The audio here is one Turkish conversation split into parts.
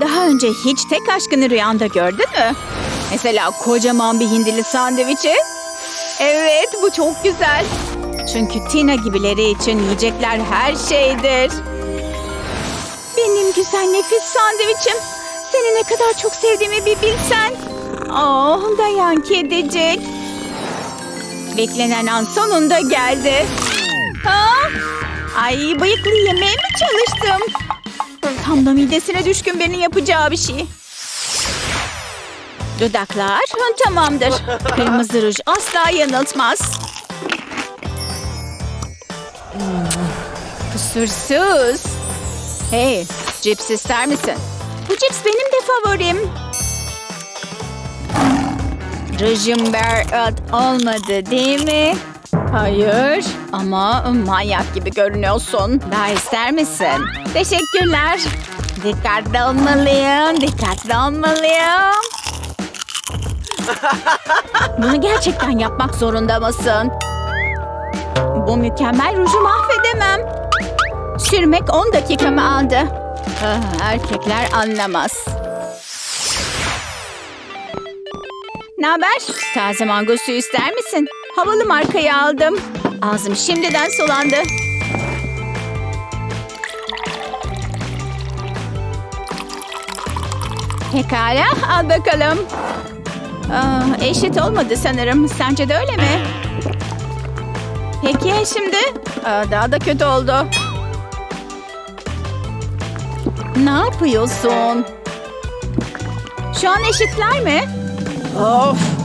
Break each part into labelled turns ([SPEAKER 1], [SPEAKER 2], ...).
[SPEAKER 1] Daha önce hiç tek aşkını rüyanda gördün mü? Mesela kocaman bir hindili sandviçi. Evet, bu çok güzel. Çünkü Tina gibileri için yiyecekler her şeydir. Benim güzel nefis sandviçim. Seni ne kadar çok sevdiğimi bir bilsen. Oh, dayan kedicik. Beklenen an sonunda geldi. Ha? Ay bıyıklı yemeye mi çalıştım? Tam da midesine düşkün birinin yapacağı bir şey. Dudaklar tamamdır. Kırmızı ruj asla yanıltmaz. Kusursuz. Hey, cips ister misin? Bu cips benim de favorim. Rujum berbat olmadı değil mi? Hayır ama manyak gibi görünüyorsun. Daha ister misin? Teşekkürler. Dikkatli olmalıyım, dikkatli olmalıyım. Bunu gerçekten yapmak zorunda mısın? Bu mükemmel ruju mahvedemem. Sürmek 10 dakikamı aldı. Ah, erkekler anlamaz. Ne haber? Taze mango suyu ister misin? Havalı markayı aldım. Ağzım şimdiden sulandı. Pekala, al bakalım. Aa, eşit olmadı sanırım. Sence de öyle mi? Peki ya şimdi? Aa, daha da kötü oldu. Ne yapıyorsun? Şu an eşitler mi? Of!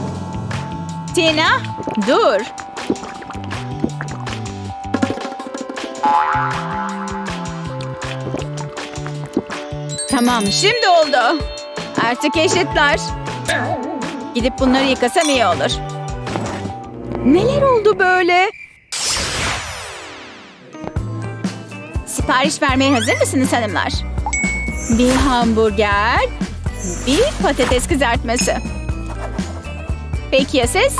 [SPEAKER 1] Tina, dur. Tamam, şimdi oldu. Artık eşitler. Gidip bunları yıkasam iyi olur. Neler oldu böyle? Sipariş vermeye hazır mısınız hanımlar? Bir hamburger, bir patates kızartması. Peki ya siz?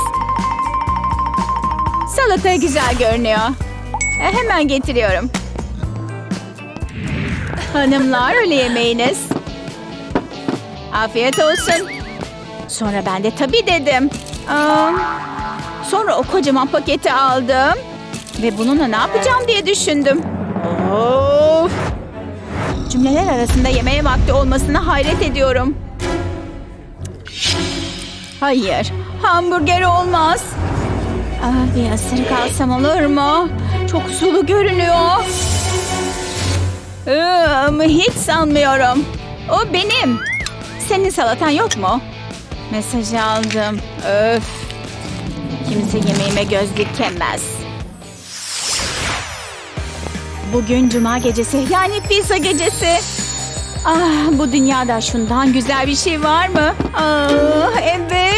[SPEAKER 1] Salata güzel görünüyor. E, hemen getiriyorum. Hanımlar öğle yemeğiniz. Afiyet olsun. Sonra ben de tabii dedim. Aa, sonra o kocaman paketi aldım. Ve bununla ne yapacağım diye düşündüm. Of! Cümleler arasında yemeğe vakti olmasına hayret ediyorum. Hayır, hamburger olmaz. Aa, bir ısırık alsam olur mu? Çok sulu görünüyor. Iı, hiç sanmıyorum. O benim. Senin salatan yok mu? Mesajı aldım. Öf. Kimse yemeğime göz dikemez. Bugün cuma gecesi yani pizza gecesi. Ah bu dünyada şundan güzel bir şey var mı? Ah evet.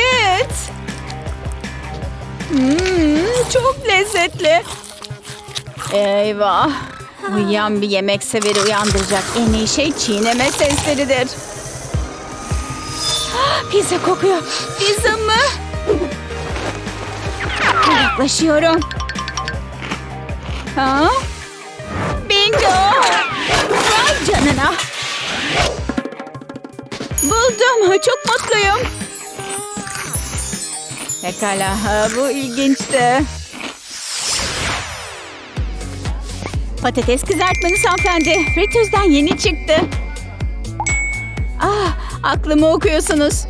[SPEAKER 1] Hmm, çok lezzetli. Eyvah. Uyuyan bir yemek severi uyandıracak en iyi şey çiğneme sesleridir. Ah, Pizza kokuyor. Pizza mı? Yaklaşıyorum. Ha? Bingo! Vay canına. Buldum. Çok mutluyum. Pekala. Bu ilginçti. Patates kızartmanız hanımefendi. Fritözden yeni çıktı. Ah, aklımı okuyorsunuz.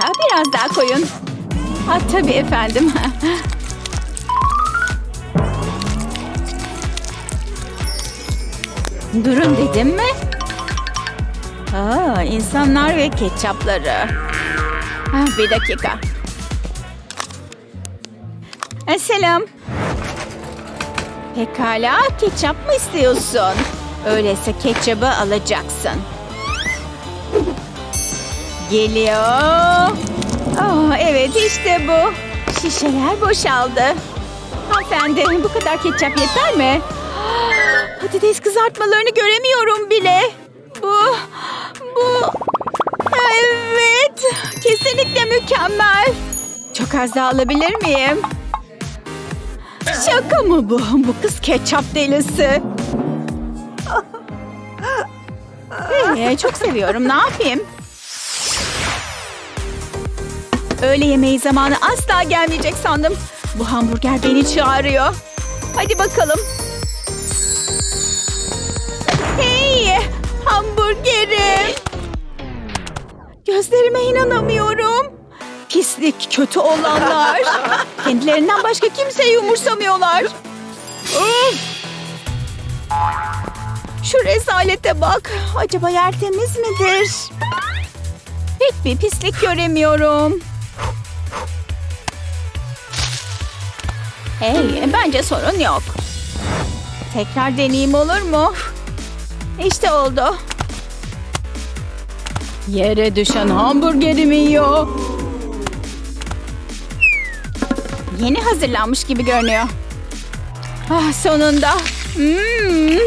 [SPEAKER 1] Ha, biraz daha koyun. Ha, tabii efendim. Durun dedim mi? Aa, insanlar ve ketçapları. Ha, bir dakika. E, selam. Pekala, ketçap mı istiyorsun? Öyleyse ketçabı alacaksın. Geliyor. Oh, evet işte bu. Şişeler boşaldı. Hanımefendi bu kadar ketçap yeter mi? Patates kızartmalarını göremiyorum bile. Bu, bu... Evet, kesinlikle mükemmel. Çok az daha alabilir miyim? Şaka mı bu? Bu kız ketçap delisi. Ee, çok seviyorum. Ne yapayım? Öğle yemeği zamanı asla gelmeyecek sandım. Bu hamburger beni çağırıyor. Hadi bakalım. Hey! Hamburgerim! Gözlerime inanamıyorum. Pislik, kötü olanlar. Kendilerinden başka kimseyi umursamıyorlar. Şu rezalete bak. Acaba yer temiz midir? Pek bir pislik göremiyorum. Hey, bence sorun yok. Tekrar deneyeyim olur mu? İşte oldu. Yere düşen hamburgerimi yiyor. Yeni hazırlanmış gibi görünüyor. Ah sonunda. Hmm.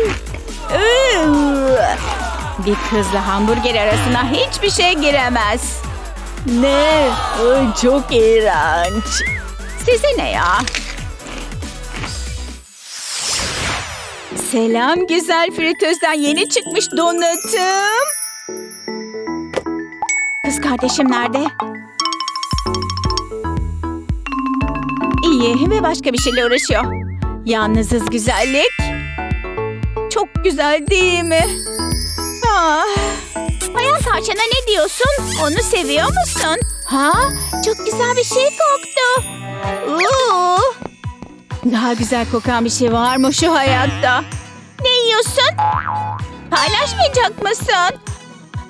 [SPEAKER 1] Bir kızla hamburger arasına hiçbir şey giremez. Ne? Ay, çok iğrenç. Size ne ya? Selam güzel fritözden yeni çıkmış donatım. Kız kardeşim nerede? İyi ve başka bir şeyle uğraşıyor. Yalnızız güzellik. Çok güzel değil mi? Ah. Bayan Sarçın'a ne diyorsun? Onu seviyor musun? Ha? Çok güzel bir şey koktu. Oo. Daha güzel kokan bir şey var mı şu hayatta? Ne yiyorsun? Paylaşmayacak mısın?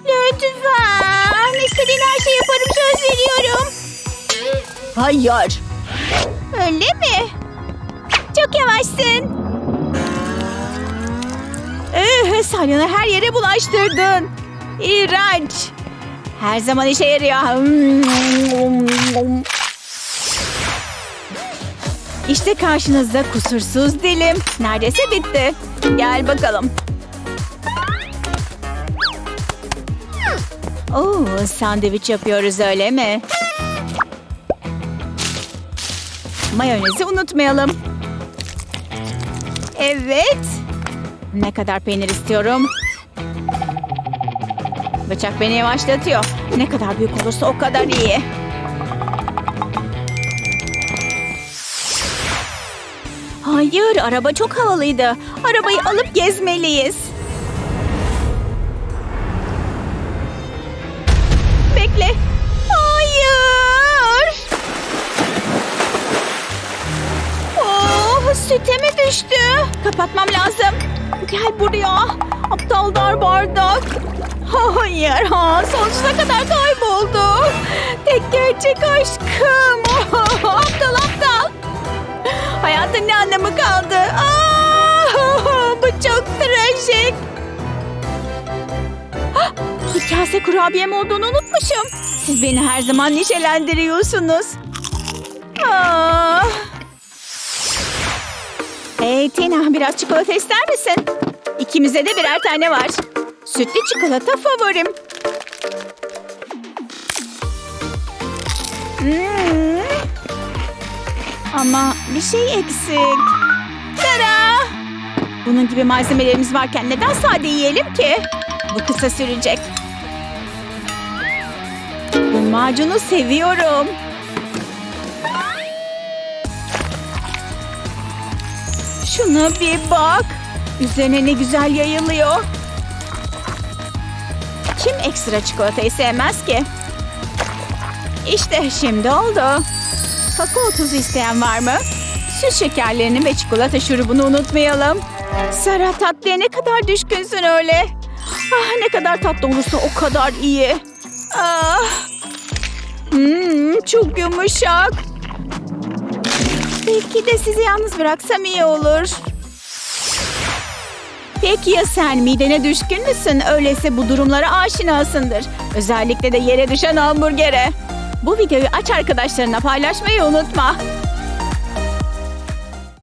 [SPEAKER 1] Lütfen. İstediğin her şeyi yaparım söz veriyorum. Hayır. Öyle mi? Çok yavaşsın. Ee, salyonu her yere bulaştırdın. İğrenç. Her zaman işe yarıyor. İşte karşınızda kusursuz dilim. Neredeyse bitti. Gel bakalım. Oo, sandviç yapıyoruz öyle mi? Mayonezi unutmayalım. Evet. Ne kadar peynir istiyorum? Bıçak beni yavaşlatıyor. Ne kadar büyük olursa o kadar iyi. Hayır, araba çok havalıydı. Arabayı alıp gezmeliyiz. Düştü? Kapatmam lazım. Gel buraya. Aptal dar bardak. Hayır, ha, sonsuza kadar kayboldu. Tek gerçek aşkım. aptal aptal. Hayatın ne anlamı kaldı? Aa, bu çok trajik. Bir kase kurabiyem olduğunu unutmuşum. Siz beni her zaman neşelendiriyorsunuz. Aa. Hey Tina biraz çikolata ister misin? İkimize de birer tane var. Sütlü çikolata favorim. Hmm. Ama bir şey eksik. Tara! Bunun gibi malzemelerimiz varken neden sade yiyelim ki? Bu kısa sürecek. Bu macunu seviyorum. Şuna bir bak. Üzerine ne güzel yayılıyor. Kim ekstra çikolatayı sevmez ki? İşte şimdi oldu. Kakao tuzu isteyen var mı? Süt şekerlerini ve çikolata şurubunu unutmayalım. Sara tatlıya ne kadar düşkünsün öyle. Ah, ne kadar tatlı olursa o kadar iyi. Ah. Hmm, çok yumuşak. Belki de sizi yalnız bıraksam iyi olur. Peki ya sen midene düşkün müsün? Öyleyse bu durumlara aşinasındır. Özellikle de yere düşen hamburgere. Bu videoyu aç arkadaşlarına paylaşmayı unutma.